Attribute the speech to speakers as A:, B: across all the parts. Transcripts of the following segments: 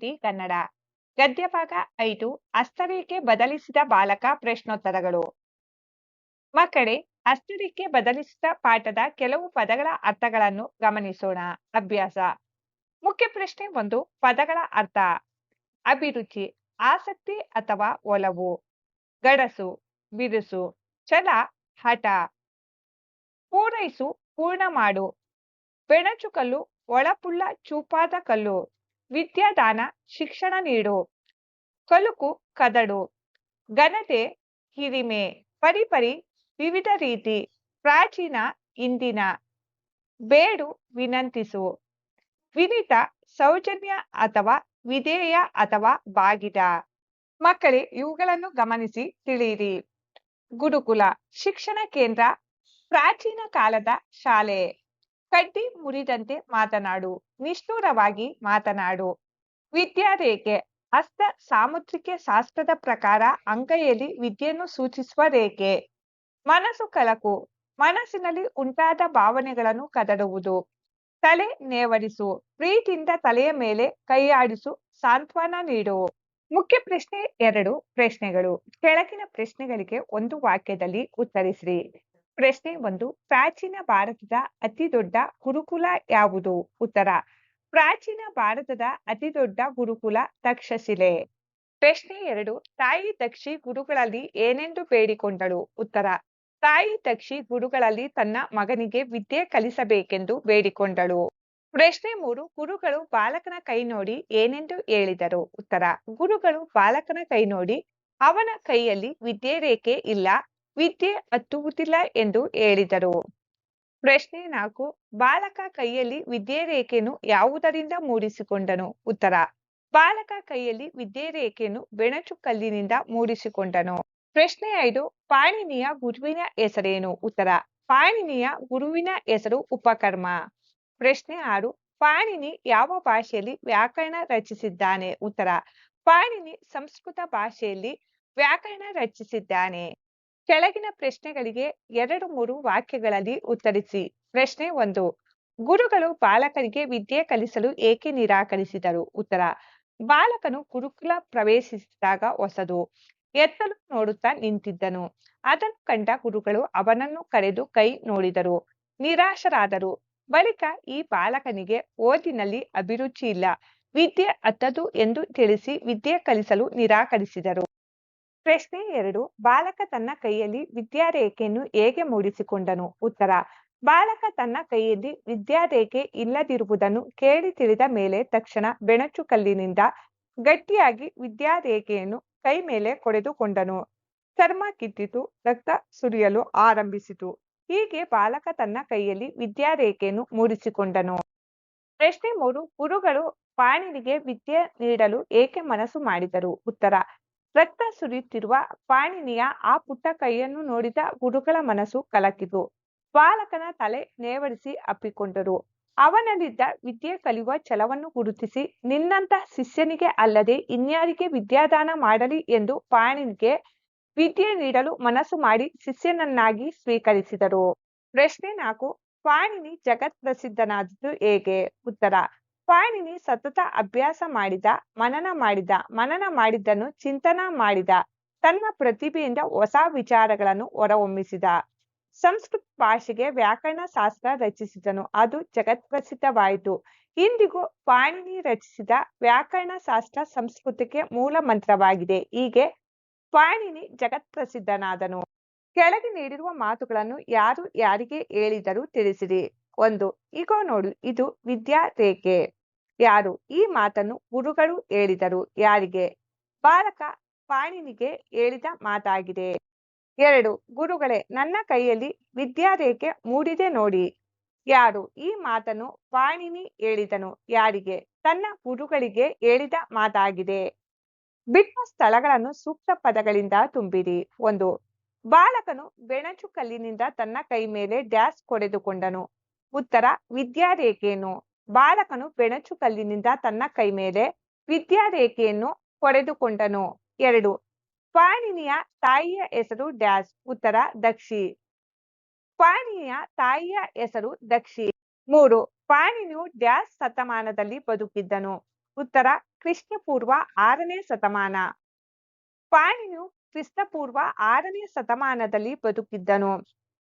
A: T Kannada. ಗದ್ಯಭಾಗ ಐದು ಹಸ್ತರೇಖೆ ಬದಲಿಸಿದ ಬಾಲಕ ಪ್ರಶ್ನೋತ್ತರಗಳು. ಮಕ್ಕಳೇ ಹಸ್ತರೇಖೆ ಬದಲಿಸಿದ ಪಾಠದ ಕೆಲವು ಪದಗಳ ಅರ್ಥಗಳನ್ನು ಗಮನಿಸೋಣ. ಅಭ್ಯಾಸ. ಮುಖ್ಯ ಪ್ರಶ್ನೆ ಒಂದು, ಪದಗಳ ಅರ್ಥ. ಅಭಿರುಚಿ, ಆಸಕ್ತಿ ಅಥವಾ ಒಲವು. ಗಡಸು, ಬಿರುಸು, ಛಲ, ಹಠ. ಪೂರೈಸು, ಪೂರ್ಣ ಮಾಡು. ಬೆಣಚುಕಲ್ಲು ಒಳಪುಳ್ಳ ಚೂಪಾದ ಕಲ್ಲು. ವಿದ್ಯಾದಾನ ಶಿಕ್ಷಣ ನೀಡು, ಕಲುಕು ಕದಡು, ಘನತೆ ಹಿರಿಮೆ, ಪರಿಪರಿ ವಿವಿಧ ರೀತಿ ಪ್ರಾಚೀನ ಇಂದಿನ ಬೇಡು ವಿನಂತಿಸು. ವಿನಿತ ಸೌಜನ್ಯ ಅಥವಾ ವಿಧೇಯ ಅಥವಾ ಬಾಗಿದ. ಮಕ್ಕಳೇ, ಇವುಗಳನ್ನು ಗಮನಿಸಿ ತಿಳಿಯಿರಿ. ಗುರುಕುಲ ಶಿಕ್ಷಣ ಕೇಂದ್ರ ಪ್ರಾಚೀನ ಕಾಲದ ಶಾಲೆ. ಕಡ್ಡಿ ಮುರಿದಂತೆ ಮಾತನಾಡು, ನಿಷ್ಠೂರವಾಗಿ ಮಾತನಾಡು. ವಿದ್ಯಾರೇಖೆ, ಹಸ್ತ ಸಾಮುದ್ರಿಕೆ ಶಾಸ್ತ್ರದ ಪ್ರಕಾರ ಅಂಗೈಯಲ್ಲಿ ವಿದ್ಯೆಯನ್ನು ಸೂಚಿಸುವ ರೇಖೆ. ಮನಸ್ಸು ಕಲಕು ಮನಸ್ಸಿನಲ್ಲಿ ಉಂಟಾದ ಭಾವನೆಗಳನ್ನು ಕದಡುವುದು. ತಲೆ ನೇವರಿಸು, ಪ್ರೀತಿಯಿಂದ ತಲೆಯ ಮೇಲೆ ಕೈಯಾಡಿಸು ಸಾಂತ್ವನ ನೀಡು. ಮುಖ್ಯ ಪ್ರಶ್ನೆ ಎರಡು ಪ್ರಶ್ನೆಗಳು. ಕೆಳಗಿನ ಪ್ರಶ್ನೆಗಳಿಗೆ ಒಂದು ವಾಕ್ಯದಲ್ಲಿ ಉತ್ತರಿಸಿರಿ. ಪ್ರಶ್ನೆ ಒಂದು, ಪ್ರಾಚೀನ ಭಾರತದ ಅತಿ ದೊಡ್ಡ ಗುರುಕುಲ ಯಾವುದು? ಉತ್ತರ, ಪ್ರಾಚೀನ ಭಾರತದ ಅತಿ ದೊಡ್ಡ ಗುರುಕುಲ ತಕ್ಷಶಿಲೆ. ಪ್ರಶ್ನೆ ಎರಡು, ತಾಯಿ ತಕ್ಷಿ ಗುರುಗಳಲ್ಲಿ ಏನೆಂದು ಬೇಡಿಕೊಂಡಳು? ಉತ್ತರ, ತಾಯಿ ತಕ್ಷಿ ಗುರುಗಳಲ್ಲಿ ತನ್ನ ಮಗನಿಗೆ ವಿದ್ಯೆ ಕಲಿಸಬೇಕೆಂದು ಬೇಡಿಕೊಂಡಳು. ಪ್ರಶ್ನೆ ಮೂರು, ಗುರುಗಳು ಬಾಲಕನ ಕೈ ನೋಡಿ ಏನೆಂದು ಹೇಳಿದರು? ಉತ್ತರ, ಗುರುಗಳು ಬಾಲಕನ ಕೈ ನೋಡಿ ಅವನ ಕೈಯಲ್ಲಿ ವಿದ್ಯೆ ರೇಖೆ ಇಲ್ಲ ವಿದ್ಯೆ ಹತ್ತುವುದಿಲ್ಲ ಎಂದು ಹೇಳಿದರು. ಪ್ರಶ್ನೆ ನಾಲ್ಕು, ಬಾಲಕ ಕೈಯಲ್ಲಿ ವಿದ್ಯೆ ರೇಖೆಯನ್ನು ಯಾವುದರಿಂದ ಮೂಡಿಸಿಕೊಂಡನು? ಉತ್ತರ, ಬಾಲಕ ಕೈಯಲ್ಲಿ ವಿದ್ಯೆ ರೇಖೆಯನ್ನು ಬೆಣಚು ಕಲ್ಲಿನಿಂದ ಮೂಡಿಸಿಕೊಂಡನು. ಪ್ರಶ್ನೆ ಐದು, ಪಾಣಿನಿಯ ಗುರುವಿನ ಹೆಸರೇನು? ಉತ್ತರ, ಪಾಣಿನಿಯ ಗುರುವಿನ ಹೆಸರು ಉಪಕರ್ಮ. ಪ್ರಶ್ನೆ ಆರು, ಪಾಣಿನಿ ಯಾವ ಭಾಷೆಯಲ್ಲಿ ವ್ಯಾಕರಣ ರಚಿಸಿದ್ದಾನೆ? ಉತ್ತರ, ಪಾಣಿನಿ ಸಂಸ್ಕೃತ ಭಾಷೆಯಲ್ಲಿ ವ್ಯಾಕರಣ ರಚಿಸಿದ್ದಾನೆ. ಕೆಳಗಿನ ಪ್ರಶ್ನೆಗಳಿಗೆ ಎರಡು ಮೂರು ವಾಕ್ಯಗಳಲ್ಲಿ ಉತ್ತರಿಸಿ. ಪ್ರಶ್ನೆ ಒಂದು, ಗುರುಗಳು ಬಾಲಕರಿಗೆ ವಿದ್ಯೆ ಕಲಿಸಲು ಏಕೆ ನಿರಾಕರಿಸಿದರು? ಉತ್ತರ, ಬಾಲಕನು ಗುರುಕುಲ ಪ್ರವೇಶಿಸಿದಾಗ ಹೊಸದು, ಎತ್ತಲು ನೋಡುತ್ತಾ ನಿಂತಿದ್ದನು. ಅದನ್ನು ಕಂಡ ಗುರುಗಳು ಅವನನ್ನು ಕರೆದು ಕೈ ನೋಡಿದರು. ನಿರಾಶರಾದರು. ಬಳಿಕ ಈ ಬಾಲಕನಿಗೆ ಓದಿನಲ್ಲಿ ಅಭಿರುಚಿ ಇಲ್ಲ. ವಿದ್ಯೆ ಅತ್ತದು ಎಂದು ತಿಳಿಸಿ ವಿದ್ಯೆ ಕಲಿಸಲು ನಿರಾಕರಿಸಿದರು. ಪ್ರಶ್ನೆ ಎರಡು, ಬಾಲಕ ತನ್ನ ಕೈಯಲ್ಲಿ ವಿದ್ಯಾರೇಖೆಯನ್ನು ಹೇಗೆ ಮೂಡಿಸಿಕೊಂಡನು? ಉತ್ತರ, ಬಾಲಕ ತನ್ನ ಕೈಯಲ್ಲಿ ವಿದ್ಯಾರೇಖೆ ಇಲ್ಲದಿರುವುದನ್ನು ಕೇಳಿ ತಿಳಿದ ಮೇಲೆ ತಕ್ಷಣ ಬೆಣಚು ಕಲ್ಲಿನಿಂದ ಗಟ್ಟಿಯಾಗಿ ವಿದ್ಯಾರೇಖೆಯನ್ನು ಕೈ ಮೇಲೆ ಕೊಡೆದುಕೊಂಡನು. ಚರ್ಮ ಕಿತ್ತಿತು, ರಕ್ತ ಸುರಿಯಲು ಆರಂಭಿಸಿತು. ಹೀಗೆ ಬಾಲಕ ತನ್ನ ಕೈಯಲ್ಲಿ ವಿದ್ಯಾರೇಖೆಯನ್ನು ಮೂಡಿಸಿಕೊಂಡನು. ಪ್ರಶ್ನೆ ಮೂರು, ಗುರುಗಳು ಪಾಣಿನಿಗೆ ವಿದ್ಯೆ ನೀಡಲು ಏಕೆ ಮನಸ್ಸು ಮಾಡಿದರು? ಉತ್ತರ ರಕ್ತ ಸುರಿಯುತ್ತಿರುವ ಪಾಣಿನಿಯ ಆ ಪುಟ್ಟ ಕೈಯನ್ನು ನೋಡಿದ ಗುರುಗಳ ಮನಸ್ಸು ಕಲಕಿತು. ಬಾಲಕನ ತಲೆ ನೇವರಿಸಿ ಅಪ್ಪಿಕೊಂಡರು. ಅವನಲ್ಲಿದ್ದ ವಿದ್ಯೆ ಕಲಿಯುವ ಛಲವನ್ನು ಗುರುತಿಸಿ ನಿನ್ನಂತ ಶಿಷ್ಯನಿಗೆ ಅಲ್ಲದೆ ಇನ್ಯಾರಿಗೆ ವಿದ್ಯಾದಾನ ಮಾಡಲಿ ಎಂದು ಪಾಣಿನಿಗೆ ವಿದ್ಯೆ ನೀಡಲು ಮನಸ್ಸು ಮಾಡಿ ಶಿಷ್ಯನನ್ನಾಗಿ ಸ್ವೀಕರಿಸಿದರು. ಪ್ರಶ್ನೆ ನಾಲ್ಕು, ಪಾಣಿನಿ ಜಗತ್ ಪ್ರಸಿದ್ಧನಾದದ್ದು ಹೇಗೆ? ಉತ್ತರ ಪಾಣಿನಿ ಸತತ ಅಭ್ಯಾಸ ಮಾಡಿದ, ಮನನ ಮಾಡಿದ, ಮನನ ಮಾಡಿದ್ದನ್ನು ಚಿಂತನ ಮಾಡಿದ, ತನ್ನ ಪ್ರತಿಭೆಯಿಂದ ಹೊಸ ವಿಚಾರಗಳನ್ನು ಹೊರಹೊಮ್ಮಿಸಿದ. ಸಂಸ್ಕೃತ ಭಾಷೆಗೆ ವ್ಯಾಕರಣ ಶಾಸ್ತ್ರ ರಚಿಸಿದನು. ಅದು ಜಗತ್ಪ್ರಸಿದ್ಧವಾಯಿತು. ಇಂದಿಗೂ ಪಾಣಿನಿ ರಚಿಸಿದ ವ್ಯಾಕರಣ ಶಾಸ್ತ್ರ ಸಂಸ್ಕೃತಕ್ಕೆ ಮೂಲ ಮಂತ್ರವಾಗಿದೆ. ಹೀಗೆ ಪಾಣಿನಿ ಜಗತ್ಪ್ರಸಿದ್ಧನಾದನು. ಕೆಳಗೆ ನೀಡಿರುವ ಮಾತುಗಳನ್ನು ಯಾರು ಯಾರಿಗೆ ಹೇಳಿದರೂ ತಿಳಿಸಿರಿ. ಒಂದು, ಈಗ ನೋಡು, ಇದು ವಿದ್ಯಾ ರೇಖೆ ಯಾರು? ಈ ಮಾತನ್ನು ಗುರುಗಳು ಹೇಳಿದರು. ಯಾರಿಗೆ? ಬಾಲಕ ಪಾಣಿನಿಗೆ ಹೇಳಿದ ಮಾತಾಗಿದೆ. ಎರಡು, ಗುರುಗಳೇ, ನನ್ನ ಕೈಯಲ್ಲಿ ವಿದ್ಯಾರೇಖೆ ಮೂಡಿದೆ ನೋಡಿ. ಯಾರು? ಈ ಮಾತನ್ನು ಪಾಣಿನಿ ಹೇಳಿದನು. ಯಾರಿಗೆ? ತನ್ನ ಗುರುಗಳಿಗೆ ಹೇಳಿದ ಮಾತಾಗಿದೆ. ಬಿಟ್ಟ ಸ್ಥಳಗಳನ್ನು ಸೂಕ್ತ ಪದಗಳಿಂದ ತುಂಬಿರಿ. ಒಂದು, ಬಾಲಕನು ಬೆಣಚು ಕಲ್ಲಿನಿಂದ ತನ್ನ ಕೈ ಮೇಲೆ ಡ್ಯಾಸ್ ಕೊಡೆದುಕೊಂಡನು ಉತ್ತರ, ವಿದ್ಯಾರೇಖೆಯನ್ನು. ಬಾಲಕನು ಬೆಣಚು ಕಲ್ಲಿನಿಂದ ತನ್ನ ಕೈ ಮೇಲೆ ವಿದ್ಯಾರೇಖೆಯನ್ನು ಪಡೆದುಕೊಂಡನು. ಎರಡು, ಪಾಣಿನಿಯ ತಾಯಿಯ ಹೆಸರು ಡ್ಯಾಸ್ ಉತ್ತರ ದಕ್ಷಿ. ಪಾಣಿನಿಯ ತಾಯಿಯ ಹೆಸರು ದಕ್ಷಿ. ಮೂರು ಪಾಣಿನಿಯು ಡ್ಯಾಸ್ ಶತಮಾನದಲ್ಲಿ ಬದುಕಿದ್ದನು. ಉತ್ತರ ಕ್ರಿಸ್ತಪೂರ್ವ ಆರನೇ ಶತಮಾನ. ಪಾಣಿನಿಯು ಕ್ರಿಸ್ತಪೂರ್ವ ಆರನೇ ಶತಮಾನದಲ್ಲಿ ಬದುಕಿದ್ದನು.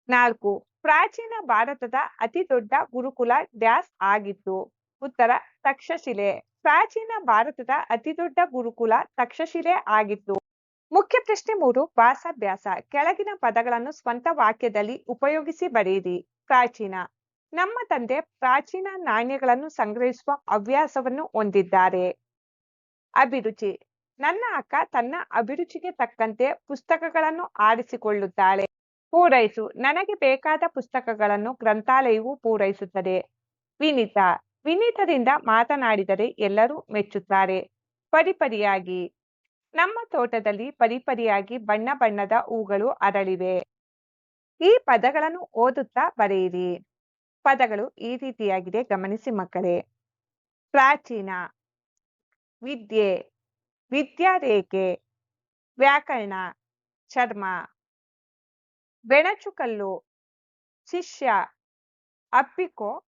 A: ನಾಲ್ಕು ಪ್ರಾಚೀನ ಭಾರತದ ಅತಿ ದೊಡ್ಡ ಗುರುಕುಲ ಡ್ಯಾಸ್ ಆಗಿತ್ತು ಉತ್ತರ ತಕ್ಷಶಿಲೆ. ಪ್ರಾಚೀನ ಭಾರತದ ಅತಿ ದೊಡ್ಡ ಗುರುಕುಲ ತಕ್ಷಶಿಲೆ ಆಗಿತ್ತು ಮುಖ್ಯ ಪ್ರಶ್ನೆ ಮೂರು ಭಾಸಾಭ್ಯಾಸ ಕೆಳಗಿನ ಪದಗಳನ್ನು ಸ್ವಂತ ವಾಕ್ಯದಲ್ಲಿ ಉಪಯೋಗಿಸಿ ಬರೆಯಿರಿ. ಪ್ರಾಚೀನ. ನಮ್ಮ ತಂದೆ ಪ್ರಾಚೀನ ನಾಣ್ಯಗಳನ್ನು ಸಂಗ್ರಹಿಸುವ ಹವ್ಯಾಸವನ್ನು ಹೊಂದಿದ್ದಾರೆ. ಅಭಿರುಚಿ. ನನ್ನ ಅಕ್ಕ ತನ್ನ ಅಭಿರುಚಿಗೆ ತಕ್ಕಂತೆ ಪುಸ್ತಕಗಳನ್ನು ಆರಿಸಿಕೊಳ್ಳುತ್ತಾಳೆ. ಪೂರೈಸು. ನನಗೆ ಬೇಕಾದ ಪುಸ್ತಕಗಳನ್ನು ಗ್ರಂಥಾಲಯವು ಪೂರೈಸುತ್ತದೆ. ವಿನೀತ. ವಿನೀತದಿಂದ ಮಾತನಾಡಿದರೆ ಎಲ್ಲರೂ ಮೆಚ್ಚುತ್ತಾರೆ. ಪರಿಪರಿಯಾಗಿ. ನಮ್ಮ ತೋಟದಲ್ಲಿ ಪರಿಪರಿಯಾಗಿ ಬಣ್ಣ ಬಣ್ಣದ ಹೂಗಳು ಅರಳಿವೆ. ಈ ಪದಗಳನ್ನು ಓದುತ್ತಾ ಬರೆಯಿರಿ. ಪದಗಳು ಈ ರೀತಿಯಾಗಿದೆ. ಗಮನಿಸಿ ಮಕ್ಕಳೇ. ಪ್ರಾಚೀನ. ವಿದ್ಯೆ. ವಿದ್ಯಾರೇಖೆ. ವ್ಯಾಕರಣ. ಚರ್ಮ. ಬೆಣಚುಕಲ್ಲು ಶಿಷ್ಯ, ಅಪ್ಪಿಕೋ,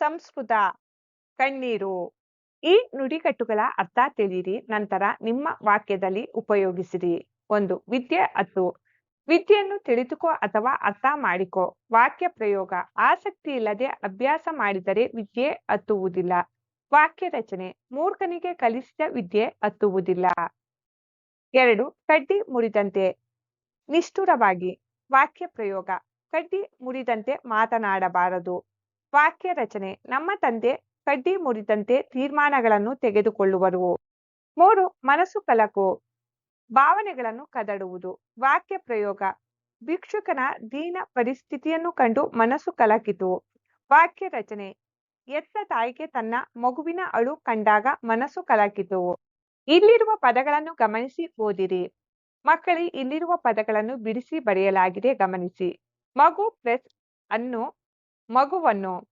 A: ಸಂಸ್ಕೃತ, ಕಣ್ಣೀರು ಈ ನುಡಿಗಟ್ಟುಗಳ ಅರ್ಥ ತಿಳಿಯಿರಿ. ನಂತರ ನಿಮ್ಮ ವಾಕ್ಯದಲ್ಲಿ ಉಪಯೋಗಿಸಿರಿ. ಒಂದು, ವಿದ್ಯೆ ಹತ್ತು. ವಿದ್ಯೆಯನ್ನು ತಿಳಿದುಕೋ ಅಥವಾ ಅರ್ಥ ಮಾಡಿಕೋ. ವಾಕ್ಯ ಪ್ರಯೋಗ. ಆಸಕ್ತಿ ಇಲ್ಲದೆ ಅಭ್ಯಾಸ ಮಾಡಿದರೆ ವಿದ್ಯೆ ಹತ್ತುವುದಿಲ್ಲ. ವಾಕ್ಯ ರಚನೆ. ಮೂರ್ಖನಿಗೆ ಕಲಿಸಿದ ವಿದ್ಯೆ ಹತ್ತುವುದಿಲ್ಲ. ಎರಡು, ಕಡ್ಡಿ ಮುರಿದಂತೆ. ನಿಷ್ಠುರವಾಗಿ ವಾಕ್ಯ ಪ್ರಯೋಗ, ಕಡ್ಡಿ ಮುರಿದಂತೆ ಮಾತನಾಡಬಾರದು. ವಾಕ್ಯ ರಚನೆ, ನಮ್ಮ ತಂದೆ ಕಡ್ಡಿ ಮುರಿದಂತೆ ತೀರ್ಮಾನಗಳನ್ನು ತೆಗೆದುಕೊಳ್ಳುವರು. ಮೂರು, ಮನಸ್ಸು ಕಲಕು, ಭಾವನೆಗಳನ್ನು ಕದಡುವುದು. ವಾಕ್ಯ ಪ್ರಯೋಗ, ಭಿಕ್ಷುಕನ ದೀನ ಪರಿಸ್ಥಿತಿಯನ್ನು ಕಂಡು ಮನಸ್ಸು ಕಲಕಿತು. ವಾಕ್ಯ ರಚನೆ, ಎತ್ತ ತಾಯಿಗೆ ತನ್ನ ಮಗುವಿನ ಅಳು ಕಂಡಾಗ ಮನಸ್ಸು ಕಲಕಿತು. ಇಲ್ಲಿರುವ ಪದಗಳನ್ನು ಗಮನಿಸಿ ಓದಿರಿ. ಮಕ್ಕಳಿ, ಇಲ್ಲಿರುವ ಪದಗಳನ್ನು ಬಿಡಿಸಿ ಬರೆಯಲಾಗಿದೆ, ಗಮನಿಸಿ. ಮಗು ಪ್ಲಸ್ ಅನ್ನು, ಮಗುವನ್ನು.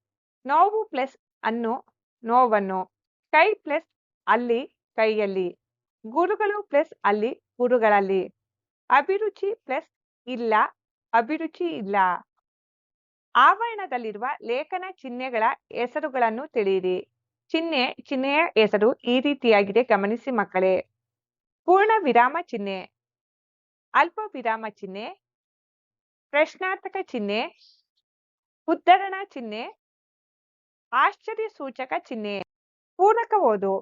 A: ನೋವು ಪ್ಲಸ್ ಅನ್ನು, ನೋವನ್ನು. ಕೈ ಪ್ಲಸ್ ಅಲ್ಲಿ, ಕೈಯಲ್ಲಿ. ಗುರುಗಳು ಪ್ಲಸ್ ಅಲ್ಲಿ, ಗುರುಗಳಲ್ಲಿ. ಅಭಿರುಚಿ ಪ್ಲಸ್ ಇಲ್ಲ, ಅಭಿರುಚಿ ಇಲ್ಲ. ಆವರಣದಲ್ಲಿರುವ ಲೇಖನ ಚಿಹ್ನೆಗಳ ಹೆಸರುಗಳನ್ನು ತಿಳಿಯಿರಿ. ಚಿಹ್ನೆ, ಚಿಹ್ನೆಯ ಹೆಸರು ಈ ರೀತಿಯಾಗಿದೆ, ಗಮನಿಸಿ ಮಕ್ಕಳೇ. ಪೂರ್ಣ ವಿರಾಮ ಚಿಹ್ನೆ. ಅಲ್ಪ ವಿರಾಮ ಚಿಹ್ನೆ, ಪ್ರಶ್ನಾರ್ಥಕ ಚಿಹ್ನೆ, ಉದ್ಧರಣ ಚಿಹ್ನೆ, ಆಶ್ಚರ್ಯ ಸೂಚಕ ಚಿಹ್ನೆ. ಪೂರಕ ಓದು.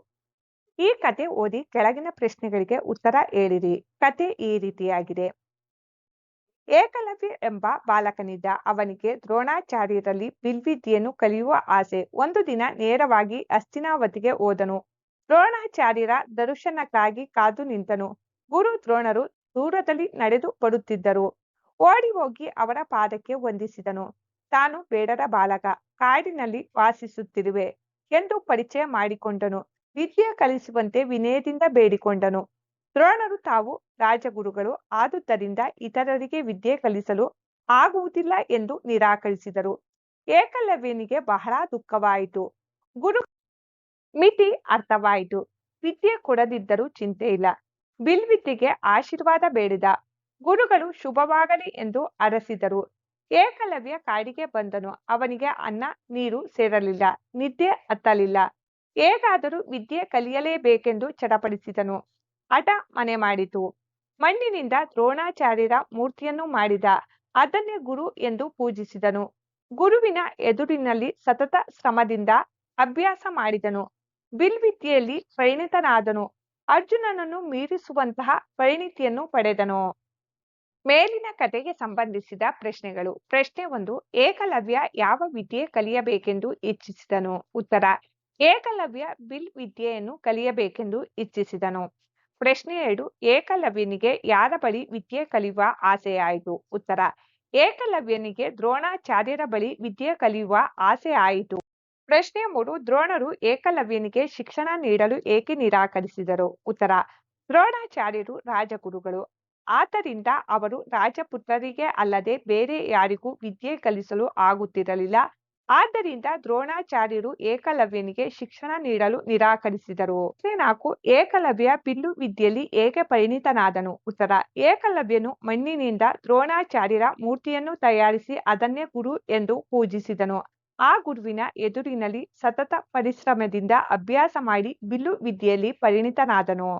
A: ಈ ಕತೆ ಓದಿ ಕೆಳಗಿನ ಪ್ರಶ್ನೆಗಳಿಗೆ ಉತ್ತರ ಹೇಳಿರಿ. ಕತೆ ಈ ರೀತಿಯಾಗಿದೆ. ಏಕಲವ್ಯ ಎಂಬ ಬಾಲಕನಿದ್ದ ಅವನಿಗೆ ದ್ರೋಣಾಚಾರ್ಯರಲ್ಲಿ ಬಿಲ್ವಿದ್ಯೆಯನ್ನು ಕಲಿಯುವ ಆಸೆ. ಒಂದು ದಿನ ನೇರವಾಗಿ ಅಸ್ತಿನಾವತಿಗೆ ಹೋದನು. ದ್ರೋಣಾಚಾರ್ಯರ ದರ್ಶನಕ್ಕಾಗಿ ಕಾದು ನಿಂತನು. ಗುರು ದ್ರೋಣರು ದೂರದಲ್ಲಿ ನಡೆದು ಬರುತ್ತಿದ್ದರು. ಓಡಿ ಹೋಗಿ ಅವರ ಪಾದಕ್ಕೆ ವಂದಿಸಿದನು. ತಾನು ಬೇಡರ ಬಾಲಕ, ಕಾಡಿನಲ್ಲಿ ವಾಸಿಸುತ್ತಿರುವೆ ಎಂದು ಪರಿಚಯ ಮಾಡಿಕೊಂಡನು. ವಿದ್ಯೆ ಕಲಿಸುವಂತೆ ವಿನಯದಿಂದ ಬೇಡಿಕೊಂಡನು. ದ್ರೋಣರು ತಾವು ರಾಜಗುರುಗಳು ಆದುದರಿಂದ ಇತರರಿಗೆ ವಿದ್ಯೆ ಕಲಿಸಲು ಆಗುವುದಿಲ್ಲ ಎಂದು ನಿರಾಕರಿಸಿದರು. ಏಕಲವ್ಯನಿಗೆ ಬಹಳ ದುಃಖವಾಯಿತು. ಗುರು ಮಿತಿ ಅರ್ಥವಾಯಿತು. ವಿದ್ಯೆ ಕೊಡದಿದ್ದರೂ ಚಿಂತೆ ಇಲ್ಲ ಬಿಲ್ವಿದ್ಯೆಗೆ ಆಶೀರ್ವಾದ ಬೇಡಿದ ಗುರುಗಳು ಶುಭವಾಗಲಿ ಎಂದು ಅರಸಿದರು. ಏಕಲವ್ಯ ಕಾಡಿಗೆ ಬಂದನು. ಅವನಿಗೆ ಅನ್ನ, ನೀರು ಸೇರಲಿಲ್ಲ. ನಿದ್ದೆ ಹತ್ತಲಿಲ್ಲ. ಹೇಗಾದರೂ ವಿದ್ಯೆ ಕಲಿಯಲೇಬೇಕೆಂದು ಚಡಪಡಿಸಿದನು. ಹಠ ಮನೆ ಮಾಡಿತು. ಮಣ್ಣಿನಿಂದ ದ್ರೋಣಾಚಾರ್ಯರ ಮೂರ್ತಿಯನ್ನು ಮಾಡಿದ. ಅದನ್ನೇ ಗುರು ಎಂದು ಪೂಜಿಸಿದನು. ಗುರುವಿನ ಎದುರಿನಲ್ಲಿ ಸತತ ಶ್ರಮದಿಂದ ಅಭ್ಯಾಸ ಮಾಡಿದನು. ಬಿಲ್ವಿದ್ಯೆಯಲ್ಲಿ ಪರಿಣಿತನಾದನು. ಅರ್ಜುನನನ್ನು ಮೀರಿಸುವಂತಹ ಪರಿಣಿತಿಯನ್ನು ಪಡೆದನು. ಮೇಲಿನ ಕಥೆಗೆ ಸಂಬಂಧಿಸಿದ ಪ್ರಶ್ನೆಗಳು. ಪ್ರಶ್ನೆ ಒಂದು, ಏಕಲವ್ಯ ಯಾವ ವಿದ್ಯೆ ಕಲಿಯಬೇಕೆಂದು ಇಚ್ಛಿಸಿದನು? ಉತ್ತರ, ಏಕಲವ್ಯ ಬಿಲ್ ವಿದ್ಯೆಯನ್ನು ಕಲಿಯಬೇಕೆಂದು ಇಚ್ಛಿಸಿದನು. ಪ್ರಶ್ನೆ ಎರಡು, ಏಕಲವ್ಯನಿಗೆ ಯಾರ ಬಳಿ ವಿದ್ಯೆ ಕಲಿಯುವ ಆಸೆಯಾಯಿತು? ಉತ್ತರ, ಏಕಲವ್ಯನಿಗೆ ದ್ರೋಣಾಚಾರ್ಯರ ಬಳಿ ವಿದ್ಯೆ ಕಲಿಯುವ ಆಸೆ ಆಯಿತು ಪ್ರಶ್ನೆ ಮೂರು, ದ್ರೋಣರು ಏಕಲವ್ಯನಿಗೆ ಶಿಕ್ಷಣ ನೀಡಲು ಏಕೆ ನಿರಾಕರಿಸಿದರು? ಉತ್ತರ, ದ್ರೋಣಾಚಾರ್ಯರು ರಾಜಗುರುಗಳು. ಆದ್ದರಿಂದ ಅವರು ರಾಜಪುತ್ರರಿಗೆ ಅಲ್ಲದೆ ಬೇರೆ ಯಾರಿಗೂ ವಿದ್ಯೆ ಕಲಿಸಲು ಆಗುತ್ತಿರಲಿಲ್ಲ. ಆದ್ದರಿಂದ ದ್ರೋಣಾಚಾರ್ಯರು ಏಕಲವ್ಯನಿಗೆ ಶಿಕ್ಷಣ ನೀಡಲು ನಿರಾಕರಿಸಿದರು. ನಾಲ್ಕು, ಏಕಲವ್ಯ ಬಿಲ್ಲು ವಿದ್ಯೆಯಲ್ಲಿ ಏಕೆ ಪರಿಣಿತನಾದನು? ಉತ್ತರ, ಏಕಲವ್ಯನು ಮಣ್ಣಿನಿಂದ ದ್ರೋಣಾಚಾರ್ಯರ ಮೂರ್ತಿಯನ್ನು ತಯಾರಿಸಿ ಅದನ್ನೇ ಗುರು ಎಂದು ಪೂಜಿಸಿದನು. ಆ ಗುರುವಿನ ಎದುರಿನಲ್ಲಿ ಸತತ ಪರಿಶ್ರಮದಿಂದ ಅಭ್ಯಾಸ ಮಾಡಿ ಬಿಲ್ಲು ವಿದ್ಯೆಯಲ್ಲಿ ಪರಿಣಿತನಾದನು.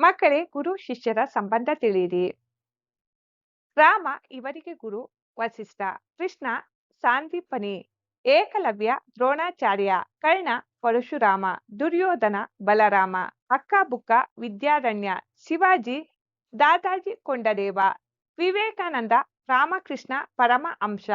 A: ಮಕ್ಕಳೇ, ಗುರು, ಶಿಷ್ಯರ ಸಂಬಂಧ ತಿಳಿಯಿರಿ. ರಾಮ, ಇವರಿಗೆ ಗುರು, ವಸಿಷ್ಠ, ಕೃಷ್ಣ ಸಾಂದೀಪನಿ ಏಕಲವ್ಯ, ದ್ರೋಣಾಚಾರ್ಯ, ಕರ್ಣ, ಪರಶುರಾಮ, ದುರ್ಯೋಧನ, ಬಲರಾಮ ಅಕ್ಕ ಬುಕ್ಕ ವಿದ್ಯಾರಣ್ಯ, ಶಿವಾಜಿ, ದಾದಾಜಿ, ಕೊಂಡದೇವ, ವಿವೇಕಾನಂದ, ರಾಮಕೃಷ್ಣ ಪರಮ ಅಂಶ